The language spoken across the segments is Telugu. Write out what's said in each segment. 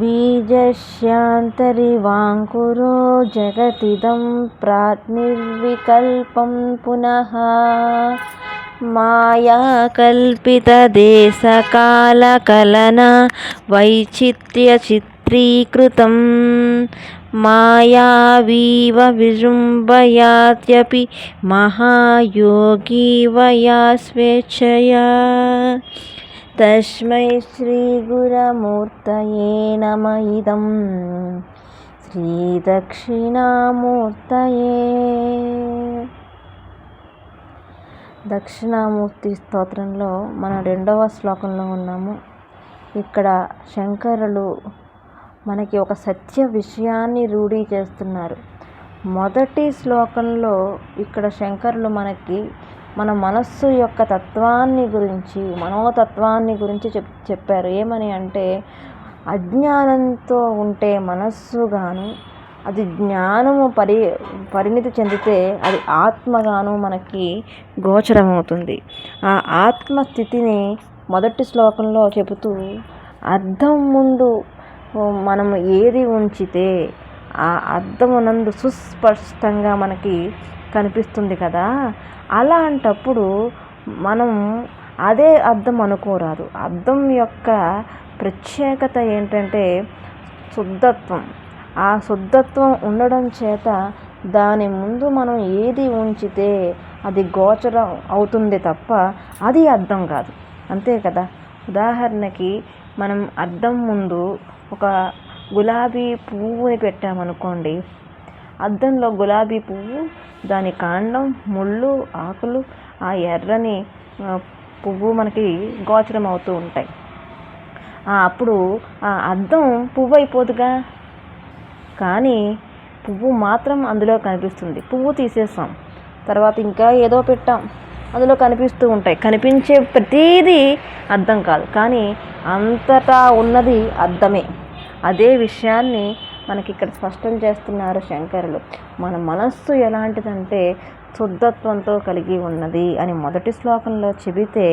बीजस्यान्तरिवाङ्कुरो जगतिदं प्राग्निर्विकल्पं पुनः मायाकल्पितदेशकालकलना वैचित्र्यचित्रीकृतं मायावीव विजृम्भयात्यपि महायोगी वया स्वेच्छया తస్మై శ్రీగురమూర్తయే నమ ఇదం శ్రీదక్షిణామూర్తయే దక్షిణామూర్తి స్తోత్రంలో మనం రెండవ శ్లోకంలో ఉన్నాము. ఇక్కడ శంకరులు మనకి ఒక సత్య విషయాన్ని రూఢీ చేస్తున్నారు. మొదటి శ్లోకంలో ఇక్కడ శంకరులు మనకి మన మనస్సు యొక్క తత్వాన్ని గురించి మనోతత్వాన్ని గురించి చెప్ చెప్పారు. ఏమని అంటే అజ్ఞానంతో ఉంటే మనస్సుగాను అది జ్ఞానము పరి పరిణితి చెందితే అది ఆత్మగాను మనకి గోచరమవుతుంది. ఆ ఆత్మస్థితిని మొదటి శ్లోకంలో చెబుతూ అర్థం ముందు మనం ఏది ఉంచితే ఆ అర్థమునందు సుస్పష్టంగా మనకి కనిపిస్తుంది కదా? అలాంటప్పుడు మనం అదే అర్థం అనుకోరాదు. అర్థం యొక్క ప్రత్యేకత ఏంటంటే శుద్ధత్వం. ఆ శుద్ధత్వం ఉండడం చేత దాని ముందు మనం ఏది ఉంచితే అది గోచరం అవుతుంది తప్ప అది అర్థం కాదు. అంతే కదా? ఉదాహరణకి మనం అర్థం ముందు ఒక గులాబీ పువ్వుని పెట్టామనుకోండి అద్దంలో గులాబీ పువ్వు దాని కాండం ముళ్ళు ఆకులు ఆ ఎర్రని పువ్వు మనకి గోచరం అవుతూ ఉంటాయి. అప్పుడు ఆ అద్దం పువ్వు అయిపోదుగా? కానీ పువ్వు మాత్రం అందులో కనిపిస్తుంది. పువ్వు తీసేస్తాం తర్వాత ఇంకా ఏదో పెట్టాం. అందులో కనిపిస్తూ ఉంటాయి. కనిపించే ప్రతిదీ అర్థం కాదు. కానీ అంతటా ఉన్నది అర్థమే అదే విషయాన్ని మనకి ఇక్కడ స్పష్టం చేస్తున్నారు శంకరులు. మన మనస్సు ఎలాంటిదంటే శుద్ధత్వంతో కలిగి ఉన్నది అని మొదటి శ్లోకంలో చెబితే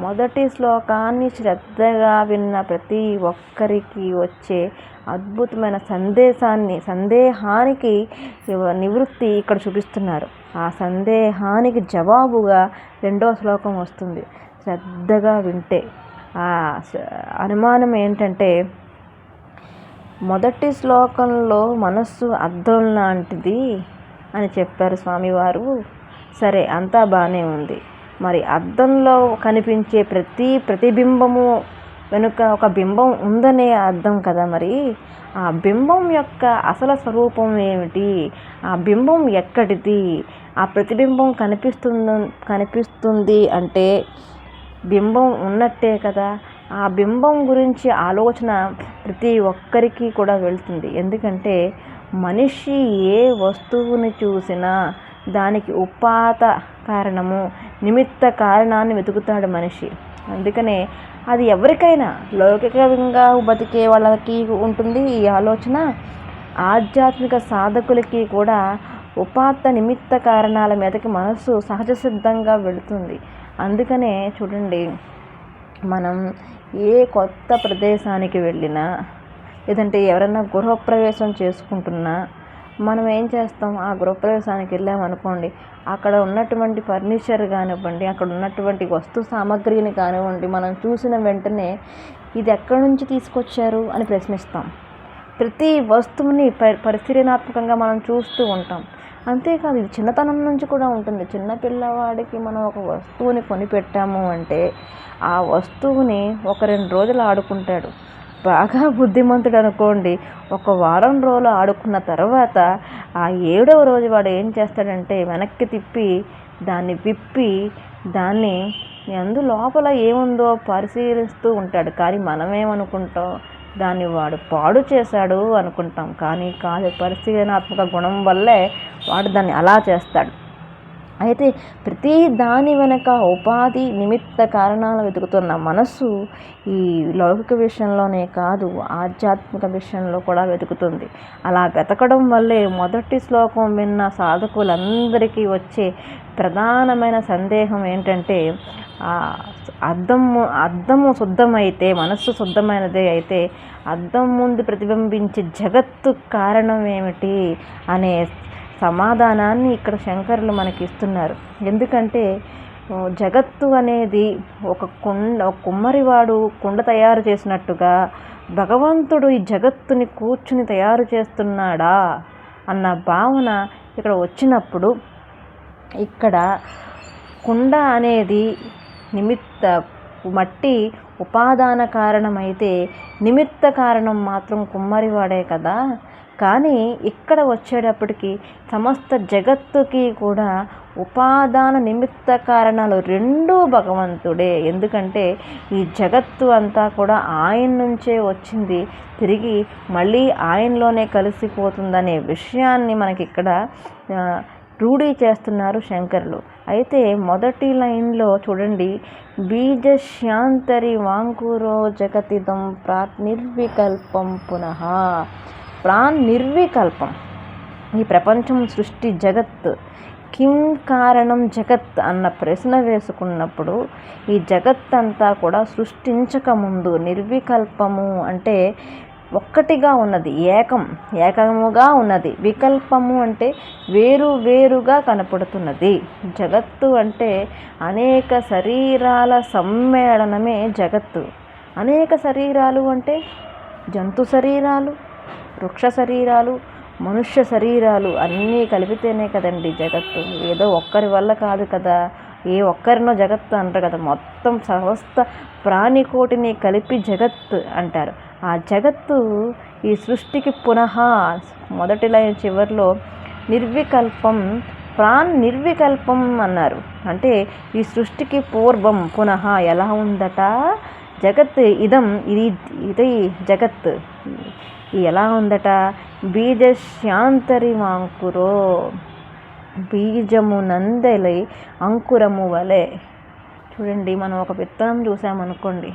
మొదటి శ్లోకాన్ని శ్రద్ధగా విన్న ప్రతి ఒక్కరికి వచ్చే అద్భుతమైన సందేశాన్ని సందేహానికి నివృత్తి ఇక్కడ చూపిస్తున్నారు. ఆ సందేహానికి జవాబుగా రెండో శ్లోకం వస్తుంది. శ్రద్ధగా వింటే. ఆ అనుమానం ఏంటంటే మొదటి శ్లోకంలో మనస్సు అద్దం లాంటిది అని చెప్పారు స్వామివారు. సరే అంతా బాగానే ఉంది. మరి అద్దంలో కనిపించే ప్రతి ప్రతిబింబము వెనుక ఒక బింబం ఉందనే అర్థం కదా మరి? ఆ బింబం యొక్క అసలు స్వరూపం ఏమిటి? ఆ బింబం ఎక్కడిది? ఆ ప్రతిబింబం కనిపిస్తుంది కనిపిస్తుంది అంటే బింబం ఉన్నట్టే కదా? ఆ బింబం గురించి ఆలోచన ప్రతి ఒక్కరికి కూడా వెళ్తుంది. ఎందుకంటే మనిషి ఏ వస్తువుని చూసినా దానికి ఉపాత కారణము నిమిత్త కారణాన్ని వెతుకుతాడు మనిషి. అందుకనే అది ఎవరికైనా లౌకికంగా బతికే వాళ్ళకి ఉంటుంది ఈ ఆలోచన. ఆధ్యాత్మిక సాధకులకి కూడా ఉపాత్త నిమిత్త కారణాల మీదకి మనస్సు సహజ సిద్ధంగా వెళుతుంది. అందుకనే చూడండి మనం ఏ కొత్త ప్రదేశానికి వెళ్ళినా లేదంటే ఎవరైనా గృహప్రవేశం చేసుకుంటున్నా మనం ఏం చేస్తాం? ఆ గృహప్రవేశానికి వెళ్ళామనుకోండి అక్కడ ఉన్నటువంటి ఫర్నిచర్ కానివ్వండి అక్కడ ఉన్నటువంటి వస్తు సామాగ్రిని కానివ్వండి మనం చూసిన వెంటనే ఇది ఎక్కడి నుంచి తీసుకొచ్చారు అని ప్రశ్నిస్తాం. ప్రతి వస్తువుని పరిశీలనాత్మకంగా మనం చూస్తూ ఉంటాం. అంతేకాదు ఇది చిన్నతనం నుంచి కూడా ఉంటుంది. చిన్న పిల్లవాడికి మనం ఒక వస్తువుని కొనిపెట్టాము అంటే ఆ వస్తువుని ఒక రెండు రోజులు ఆడుకుంటాడు. బాగా బుద్ధిమంతుడు అనుకోండి. ఒక వారం రోజులు ఆడుకున్న తర్వాత ఆ ఏడవ రోజు వాడు ఏం చేస్తాడంటే వెనక్కి తిప్పి దాన్ని విప్పి దాన్ని అందు లోపల ఏముందో పరిశీలిస్తూ ఉంటాడు. కానీ మనమేమనుకుంటాం? దాన్ని వాడు పాడు చేశాడు అనుకుంటాం. కానీ కాదు పరిశీలనాత్మక గుణం వల్లే వాడు దాన్ని అలా చేస్తాడు. అయితే ప్రతి దాని వెనక ఉపాధి నిమిత్త కారణాలు వెతుకుతున్న మనస్సు ఈ లౌకిక విషయంలోనే కాదు ఆధ్యాత్మిక విషయంలో కూడా వెతుకుతుంది. అలా వెతకడం వల్లే మొదటి శ్లోకం విన్న సాధకులందరికీ వచ్చే ప్రధానమైన సందేహం ఏంటంటే అద్దము అద్దము శుద్ధమైతే మనస్సు శుద్ధమైనదే అయితే అద్దం ముందు ప్రతిబింబించే జగత్తు కారణం ఏమిటి అనే సమాధానాన్ని ఇక్కడ శంకరులు మనకి ఇస్తున్నారు ఎందుకంటే జగత్తు అనేది ఒక కుండ ఒక కుమ్మరివాడు కుండ తయారు చేసినట్టుగా భగవంతుడు ఈ జగత్తుని కూర్చుని తయారు చేస్తున్నాడా అన్న భావన ఇక్కడ వచ్చినప్పుడు ఇక్కడ కుండ అనేది నిమిత్త మట్టి ఉపాదాన కారణమైతే నిమిత్త కారణం మాత్రం కుమ్మరివాడే కదా. కానీ ఇక్కడ వచ్చేటప్పటికి సమస్త జగత్తుకి కూడా ఉపాదాన నిమిత్త కారణాలు రెండూ భగవంతుడే. ఎందుకంటే ఈ జగత్తు అంతా కూడా ఆయన నుంచే వచ్చింది. తిరిగి మళ్ళీ ఆయనలోనే కలిసిపోతుందనే విషయాన్ని మనకి ఇక్కడ రూఢీ చేస్తున్నారు శంకరులు. అయితే మొదటి లైన్లో చూడండి. బీజశాంతరి వాంకురో జగతిదం ప్రాత్ నిర్వికల్పం పునః. ప్రాణ్ నిర్వికల్పం. ఈ ప్రపంచం సృష్టి జగత్. కిం కారణం జగత్ అన్న ప్రశ్న వేసుకున్నప్పుడు ఈ జగత్ అంతా కూడా సృష్టించకముందు నిర్వికల్పము అంటే ఒక్కటిగా ఉన్నది ఏకం ఏకముగా ఉన్నది. వికల్పము అంటే వేరు వేరుగా కనపడుతున్నది. జగత్తు అంటే అనేక శరీరాల సమ్మేళనమే జగత్తు. అనేక శరీరాలు అంటే జంతు శరీరాలు వృక్ష శరీరాలు మనుష్య శరీరాలు అన్నీ కలిపితేనే కదండి జగత్తు. ఏదో ఒక్కరి వల్ల కాదు కదా. ఏ ఒక్కరినో జగత్తు అంటారు కదా. మొత్తం సమస్త ప్రాణికోటిని కలిపి జగత్ అంటారు. ఆ జగత్తు ఈ సృష్టికి పునః మొదటి లైన్ చివరిలో నిర్వికల్పం ప్రాణ్ నిర్వికల్పం అన్నారు. అంటే ఈ సృష్టికి పూర్వం పునః ఎలా ఉందట? జగత్ ఇదం ఇది ఇది జగత్ ఎలా ఉందట? బీజశాంతరి వాంకురో బీజము నందలి అంకురము వలె. చూడండి మనం ఒక విత్తనం చూసామనుకోండి.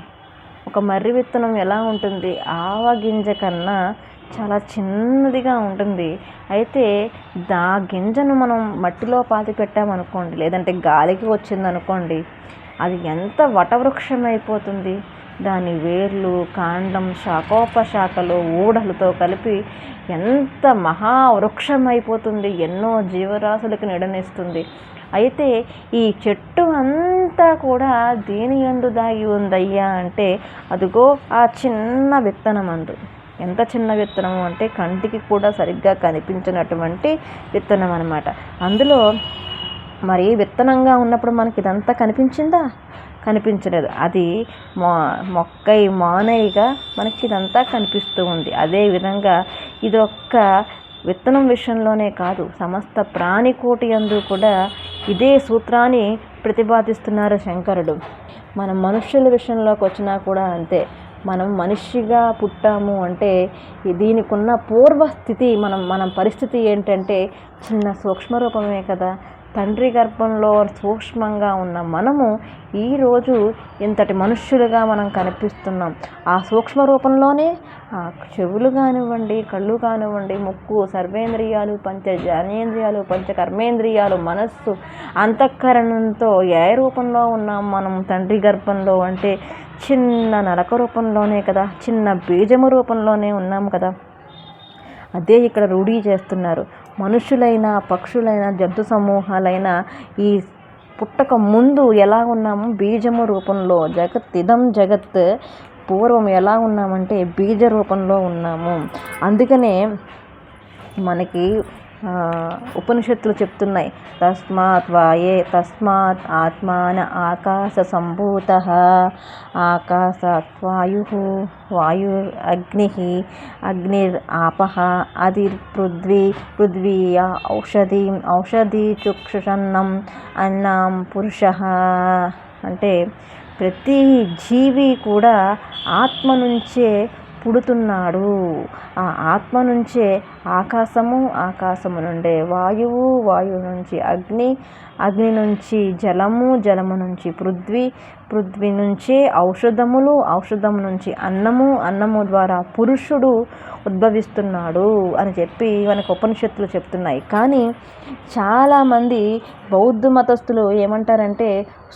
ఒక మర్రి విత్తనం ఎలా ఉంటుంది? ఆవ గింజ కన్నా చాలా చిన్నదిగా ఉంటుంది. అయితే దా గింజను మనం మట్టిలో పాతి పెట్టామనుకోండి లేదంటే గాలికి వచ్చిందనుకోండి అది ఎంత వటవృక్షం అయిపోతుంది దాని వేర్లు కాండం శాఖోపశాఖలు ఊడలతో కలిపి ఎంత మహా వృక్షం అయిపోతుంది ఎన్నో జీవరాశులకు నిడనిస్తుంది. అయితే ఈ చెట్టు అంతా కూడా దేని ఎందు దాగి ఉందయ్యా అంటే అదిగో ఆ చిన్న విత్తనం అందు. ఎంత చిన్న విత్తనం అంటే కంటికి కూడా సరిగ్గా కనిపించినటువంటి విత్తనం అనమాట అందులో మరి విత్తనంగా ఉన్నప్పుడు మనకి ఇదంతా కనిపించిందా? కనిపించలేదు. అది మొ మొక్కై మానైగా మనకి ఇదంతా కనిపిస్తూ ఉంది. అదేవిధంగా ఇది ఒక్క విత్తనం విషయంలోనే కాదు సమస్త ప్రాణికోటి అందు కూడా ఇదే సూత్రాన్ని ప్రతిపాదిస్తున్నారు శంకరుడు. మన మనుష్యుల విషయంలోకి వచ్చినా కూడా అంతే. మనం మనిషిగా పుట్టాము అంటే దీనికి ఉన్న పూర్వస్థితి మనం మన పరిస్థితి ఏంటంటే చిన్న సూక్ష్మ రూపమే కదా. తండ్రి గర్భంలో సూక్ష్మంగా ఉన్న మనము ఈరోజు ఇంతటి మనుష్యులుగా మనం కనిపిస్తున్నాం. ఆ సూక్ష్మ రూపంలోనే ఆ చెవులు కానివ్వండి కళ్ళు కానివ్వండి ముక్కు సర్వేంద్రియాలు పంచ జ్ఞానేంద్రియాలు పంచ కర్మేంద్రియాలు మనస్సు అంతఃకరణంతో ఏ రూపంలో ఉన్నాం. మనం తండ్రి గర్భంలో అంటే చిన్న నలక రూపంలోనే కదా చిన్న బీజము రూపంలోనే ఉన్నాం కదా. అదే ఇక్కడ రూఢీ చేస్తున్నారు. మనుషులైన పక్షులైన జంతు సమూహాలైన ఈ పుట్టక ముందు ఎలా ఉన్నాము? బీజము రూపంలో జగత్ ఇదం జగత్ పూర్వం ఎలా ఉన్నామంటే బీజ రూపంలో ఉన్నాము. అందుకనే మనకి ఉపనిషత్తులు చెప్తున్నాయి. తస్మాత్ వాయే తస్మాత్ ఆత్మాన ఆకాశ సంభూత ఆకాశాత్ వాయు వాయు అగ్ని అగ్నిర్ ఆప అదిర్ పృథ్వీ పృథ్వీయ ఔషధి ఔషధి చుక్షుషన్నం అన్నం పురుష. అంటే ప్రతి జీవి కూడా ఆత్మ నుంచే పుడుతున్నాడు. ఆ ఆత్మ నుంచే ఆకాశము ఆకాశము నుండే వాయువు వాయువు నుంచి అగ్ని అగ్ని నుంచి జలము జలము నుంచి పృథ్వీ పృథ్వీ నుంచి ఔషధములు ఔషధము నుంచి అన్నము అన్నము ద్వారా పురుషుడు ఉద్భవిస్తున్నాడు అని చెప్పి మనకు ఉపనిషత్తులు చెప్తున్నాయి. కానీ చాలామంది బౌద్ధ మతస్థులు ఏమంటారంటే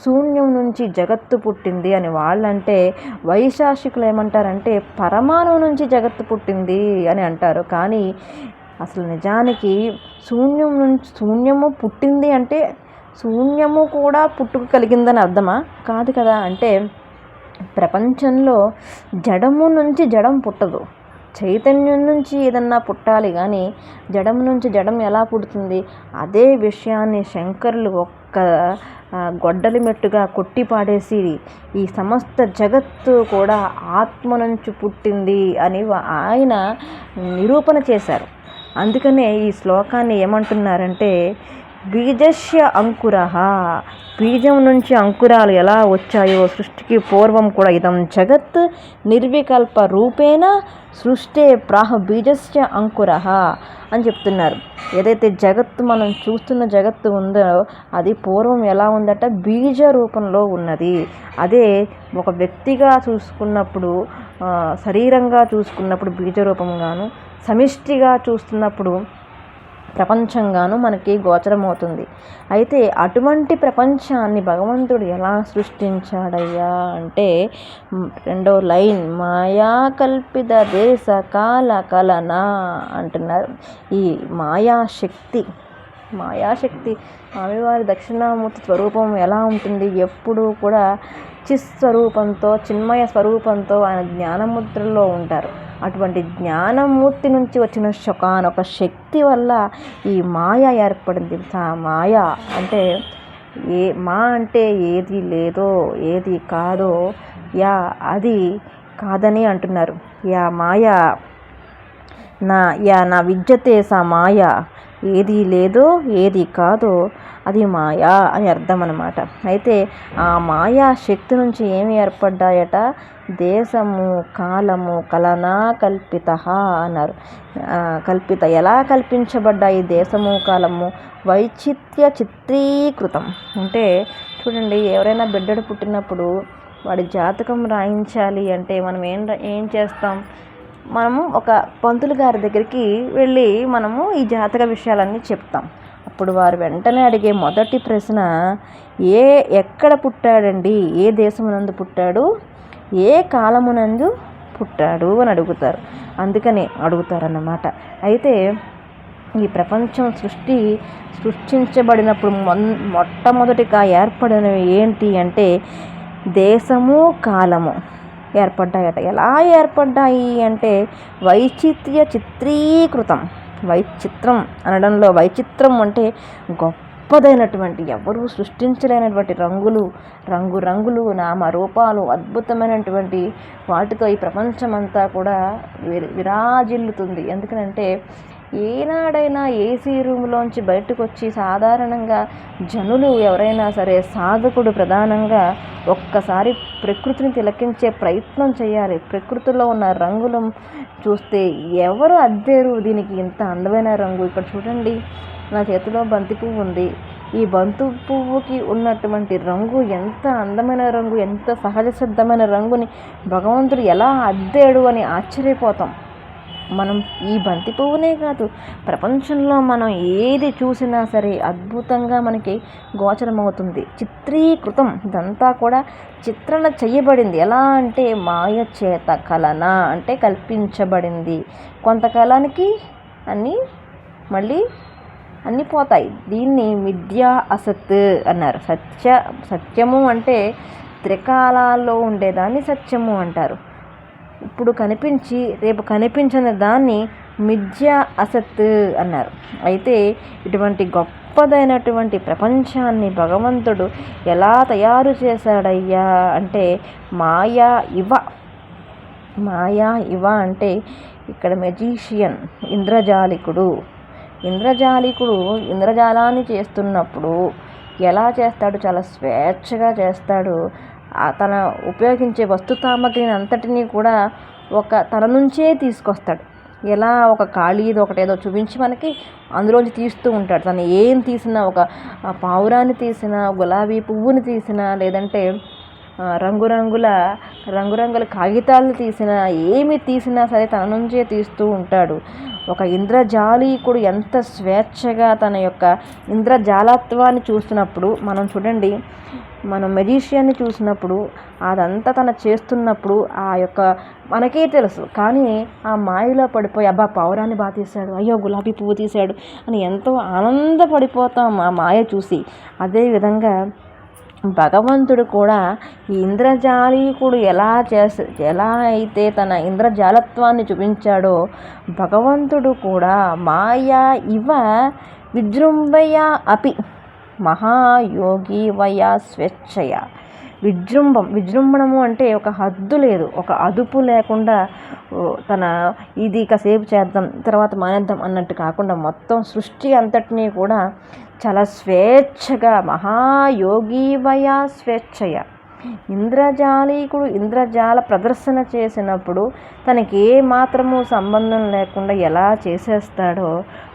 శూన్యం నుంచి జగత్తు పుట్టింది అని వాళ్ళంటే వైశాఖికులు ఏమంటారంటే పరమాణువు నుంచి జగత్తు పుట్టింది అని అంటారు. కానీ అసలు నిజానికి శూన్యం నుంచి శూన్యము పుట్టింది అంటే శూన్యము కూడా పుట్టుక కలిగిందని అర్థమా? కాదు కదా. అంటే ప్రపంచంలో జడము నుంచి జడం పుట్టదు. చైతన్యం నుంచి ఏదన్నా పుట్టాలి కానీ జడం నుంచి జడం ఎలా పుడుతుంది? అదే విషయాన్ని శంకరులు ఒక్క గొడ్డలి మెట్టుగా కొట్టి పాడేసి ఈ సమస్త జగత్తు కూడా ఆత్మ నుంచి పుట్టింది అని ఆయన నిరూపణ చేశారు. అందుకనే ఈ శ్లోకాన్ని ఏమంటున్నారంటే బీజస్య అంకుర. బీజం నుంచి అంకురాలు ఎలా వచ్చాయో సృష్టికి పూర్వం కూడా ఇదం జగత్ నిర్వికల్ప రూపేణ సృష్టే ప్రాహ బీజస్య అంకుర అని చెప్తున్నారు. ఏదైతే జగత్తు మనం చూస్తున్న జగత్తు ఉందో అది పూర్వం ఎలా ఉందట? బీజ రూపంలో ఉన్నది. అదే ఒక వ్యక్తిగా చూసుకున్నప్పుడు శరీరంగా చూసుకున్నప్పుడు బీజ రూపంగాను సమిష్టిగా చూస్తున్నప్పుడు ప్రపంచంగాను మనకి గోచరమవుతుంది. అయితే అటువంటి ప్రపంచాన్ని భగవంతుడు ఎలా సృష్టించాడయ్యా అంటే రెండో లైన్ మాయా కల్పిత దేశ కాల కలన అంటున్నారు. ఈ మాయాశక్తి మాయాశక్తి స్వామివారి దక్షిణామూర్తి స్వరూపం ఎలా ఉంటుంది? ఎప్పుడూ కూడా చిస్వరూపంతో చిన్మయ స్వరూపంతో ఆయన జ్ఞానముద్రలో ఉంటారు. అటువంటి జ్ఞానమూర్తి నుంచి వచ్చిన ఒక శక్తి వల్ల ఈ మాయ ఏర్పడింది ఆ మాయ అంటే ఏ మా అంటే ఏది లేదో ఏది కాదో యా అది కాదని అంటున్నారు. యా మాయ నా యా నా విద్యతే సా మాయ. ఏది లేదో ఏది కాదో అది మాయా అని అర్థం అనమాట అయితే ఆ మాయా శక్తి నుంచి ఏమి ఏర్పడ్డాయట? దేశము కాలము కలనా కల్పిత అన్నారు. కల్పిత ఎలా కల్పించబడ్డాయి దేశము కాలము? వైచిత్య చిత్రీకృతం. అంటే చూడండి ఎవరైనా బిడ్డడు పుట్టినప్పుడు వాడి జాతకం రాయించాలి అంటే మనం ఏం ఏం చేస్తాం? మనము ఒక పంతులు గారి దగ్గరికి వెళ్ళి మనము ఈ జాతక విషయాలన్నీ చెప్తాం. అప్పుడు వారు వెంటనే అడిగే మొదటి ప్రశ్న ఏ ఎక్కడ పుట్టాడండి? ఏ దేశమునందు పుట్టాడు? ఏ కాలమునందు పుట్టాడు? అని అడుగుతారు. అందుకని అడుగుతారన్నమాట. అయితే ఈ ప్రపంచం సృష్టి సృష్టించబడినప్పుడు మొట్టమొదటిగా ఏర్పడినవి ఏంటి అంటే దేశము కాలము. ఏర్పడ్డాయట. ఎలా ఏర్పడ్డాయి అంటే వైచిత్య చిత్రీకృతం. వైచిత్రం అనడంలో వైచిత్రం అంటే గొప్పదైనటువంటి ఎవరూ సృష్టించలేనటువంటి రంగులు రంగు రంగులు నామ రూపాలు అద్భుతమైనటువంటి వాటితో ఈ ప్రపంచమంతా కూడా విరాజిల్లుతుంది. ఎందుకంటే ఏనాడైనా ఏసీ రూమ్లోంచి బయటకు వచ్చి సాధారణంగా జనులు ఎవరైనా సరే సాధకుడు ప్రధానంగా ఒక్కసారి ప్రకృతిని తిలకించే ప్రయత్నం చేయాలి. ప్రకృతిలో ఉన్న రంగులు చూస్తే ఎవరు అద్దేరు? దీనికి ఇంత అందమైన రంగు ఇక్కడ చూడండి. నా చేతిలో బంతి పువ్వు ఉంది. ఈ బంతి పువ్వుకి ఉన్నటువంటి రంగు ఎంత అందమైన రంగు ఎంత సహజ సిద్ధమైన రంగుని భగవంతుడు ఎలా అద్దాడు అని ఆశ్చర్యపోతాం. మనం ఈ బంతి పువ్వునే కాదు ప్రపంచంలో మనం ఏది చూసినా సరే అద్భుతంగా మనకి గోచరమవుతుంది. చిత్రీకృతం ఇదంతా కూడా చిత్రణ చేయబడింది ఎలా అంటే మాయ చేత కలన అంటే కల్పించబడింది. కొంతకాలానికి అన్నీ మళ్ళీ అన్నీ పోతాయి. దీన్ని మిథ్యా అసత్ అన్నారు. సత్య సత్యము అంటే త్రికాలాల్లో ఉండేదాన్ని సత్యము అంటారు. ఇప్పుడు కనిపించి రేపు కనిపించని దాన్ని మిథ్య అసత్ అన్నారు. అయితే ఇటువంటి గొప్పదైనటువంటి ప్రపంచాన్ని భగవంతుడు ఎలా తయారు చేశాడయ్యా అంటే మాయా ఇవ. మాయా ఇవ అంటే ఇక్కడ మెజీషియన్ ఇంద్రజాలికుడు. ఇంద్రజాలికుడు ఇంద్రజాలాన్ని చేస్తున్నప్పుడు ఎలా చేస్తాడు? చాలా స్వేచ్ఛగా చేస్తాడు. తన ఉపయోగించే వస్తు సామాగ్రిని అంతటినీ కూడా ఒక తన నుంచే తీసుకొస్తాడు. ఎలా ఒక ఖాళీది ఒకటి ఏదో చూపించి మనకి అందులోంచి తీస్తూ ఉంటాడు. తను ఏం తీసినా ఒక పావురాన్ని తీసినా గులాబీ పువ్వుని తీసినా లేదంటే రంగురంగుల రంగురంగుల కాగితాలను తీసినా ఏమి తీసినా సరే తన నుంచే తీస్తూ ఉంటాడు. ఒక ఇంద్రజాలీకుడు ఎంత స్వేచ్ఛగా తన యొక్క ఇంద్రజాలత్వాన్ని చూస్తున్నప్పుడు మనం చూడండి మనం మెజిషియన్ని చూసినప్పుడు అదంతా తన చేస్తున్నప్పుడు ఆ యొక్క మనకే తెలుసు. కానీ ఆ మాయలో పడిపోయి అబ్బా పావురాన్ని బాగా తీశాడు అయ్యో గులాబీ పువ్వు తీశాడు అని ఎంతో ఆనందపడిపోతాం ఆ మాయ చూసి. అదేవిధంగా భగవంతుడు కూడా ఈ ఇంద్రజాలీకుడు ఎలా చేస ఎలా అయితే తన ఇంద్రజాలత్వాన్ని చూపించాడో భగవంతుడు కూడా మాయా ఇవ విజృంభయ అపి మహాయోగి వయా స్వేచ్ఛయ. విజృంభం విజృంభణము అంటే ఒక హద్దు లేదు ఒక అదుపు లేకుండా తన ఇది కాసేపు చేద్దాం తర్వాత మానేద్దాం అన్నట్టు కాకుండా మొత్తం సృష్టి అంతటినీ కూడా చాలా స్వేచ్ఛగా మహాయోగీవయా స్వేచ్ఛయ. ఇంద్రజాలీకుడు ఇంద్రజాల ప్రదర్శన చేసినప్పుడు తనకి ఏ మాత్రము సంబంధం లేకుండా ఎలా చేసేస్తాడో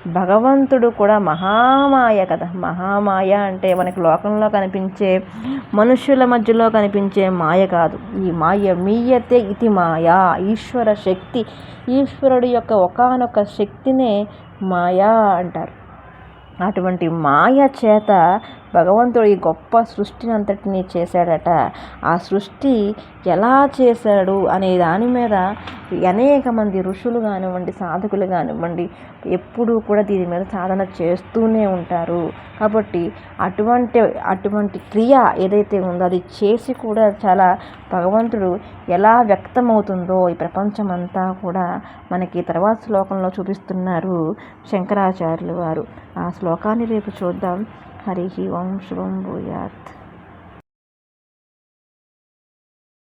భగవంతుడు కూడా మహామాయ కదా. మహామాయ అంటే మనకి లోకంలో కనిపించే మనుషుల మధ్యలో కనిపించే మాయ కాదు. ఈ మాయ మీయతే ఇతి మాయా. ఈశ్వర శక్తి ఈశ్వరుడు యొక్క ఒకానొక శక్తినే మాయా అంటారు. అటువంటి మాయ చేత భగవంతుడు ఈ గొప్ప సృష్టిని అంతటినీ చేశాడట. ఆ సృష్టి ఎలా చేశాడు అనే దాని మీద అనేక మంది ఋషులు కానివ్వండి సాధకులు కానివ్వండి ఎప్పుడూ కూడా దీని మీద సాధన చేస్తూనే ఉంటారు. కాబట్టి అటువంటి అటువంటి క్రియ ఏదైతే ఉందో అది చేసి కూడా చాలా భగవంతుడు ఎలా వ్యక్తమవుతుందో ఈ ప్రపంచం అంతా కూడా మనకి తర్వాత శ్లోకంలో చూపిస్తున్నారు శంకరాచార్యులు వారు. ఆ శ్లోకాన్ని రేపు చూద్దాం. हरिः ओं श्रुं भूयात्।